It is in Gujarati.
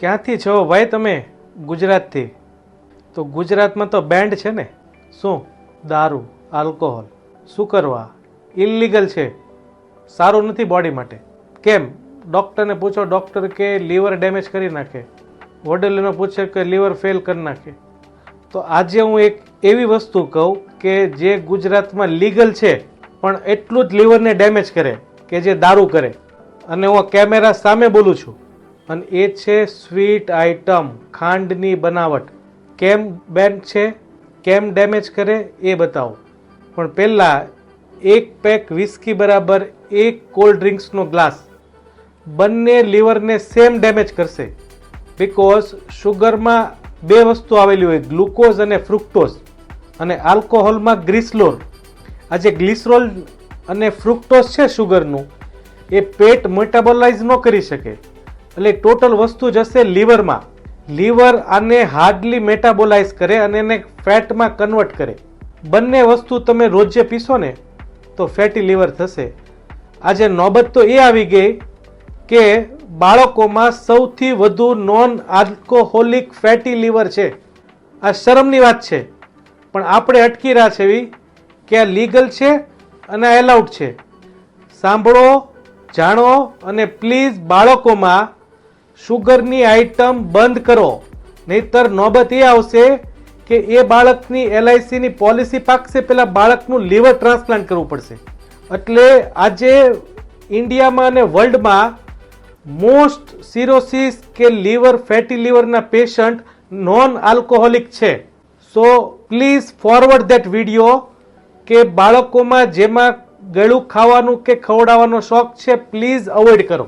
ક્યાંથી છો? ભાઈ તમે ગુજરાતથી. તો ગુજરાતમાં તો બેન્ડ છે ને? શું? દારૂ આલ્કોહોલ શું કરવા? ઇલિગલ છે. સારું નથી બોડી માટે. કેમ? ડૉક્ટરને પૂછો ડૉક્ટર કે લીવર ડેમેજ કરી નાખે. વડીલોને પૂછે કે લીવર ફેલ કરી નાખે. તો આજે હું એક એવી વસ્તુ કહું કે જે ગુજરાતમાં લીગલ છે, પણ એટલું જ લીવરને ડેમેજ કરે કે જે દારૂ કરે. અને હું કેમેરા સામે બોલું છું. અને એ છે સ્વીટ આઇટમ, ખાંડની બનાવટ. કેમ બેન છે? કેમ ડેમેજ કરે એ બતાવો. પણ પહેલાં એક પેક વિસ્કી બરાબર એક કોલ્ડ ડ્રિંક્સનો ગ્લાસ બંને લીવરને સેમ ડેમેજ કરશે. બિકોઝ શુગરમાં બે વસ્તુ આવેલી હોય ગ્લુકોઝ અને ફ્રુક્ટોઝ અને આલ્કોહોલમાં ગ્રીસલોર આ જે ગ્લિસરોલ અને ફ્રુક્ટોઝ છે શુગરનું એ પેટ મેટાબોલાઇઝ ન કરી શકે. એટલે ટોટલ વસ્તુ જશે લીવરમાં. લીવર આને હાર્ડલી મેટાબોલાઇઝ કરે અને એને ફેટમાં કન્વર્ટ કરે. બંને વસ્તુ તમે રોજે પીશો ને, તો ફેટી લીવર થશે. આજે નોબત તો એ આવી ગઈ કે બાળકોમાં સૌથી વધુ નોન આલ્કોહોલિક ફેટી લીવર છે. આ શરમની વાત છે. પણ આપણે અટકી રહ્યા છે એવી કે આ લીગલ છે અને એલાઉડ છે. સાંભળો, જાણો અને પ્લીઝ બાળકોમાં શુગરની આઇટમ બંધ કરો. નહીતર નોબત એ આવશે કે એ બાળકની એલઆઈસીની પોલિસી પાકશે પહેલાં બાળકનું લીવર ટ્રાન્સપ્લાન્ટ કરવું પડશે. એટલે આજે ઇન્ડિયામાં અને વર્લ્ડમાં મોસ્ટ સિરોસિસ કે લીવર, ફેટી લીવરના પેશન્ટ નોન આલ્કોહોલિક છે. So please forward that video કે બાળકોમાં જેમાં ગળું ખાવાનું કે ખવડાવવાનો શોખ છે, પ્લીઝ અવોઇડ કરો.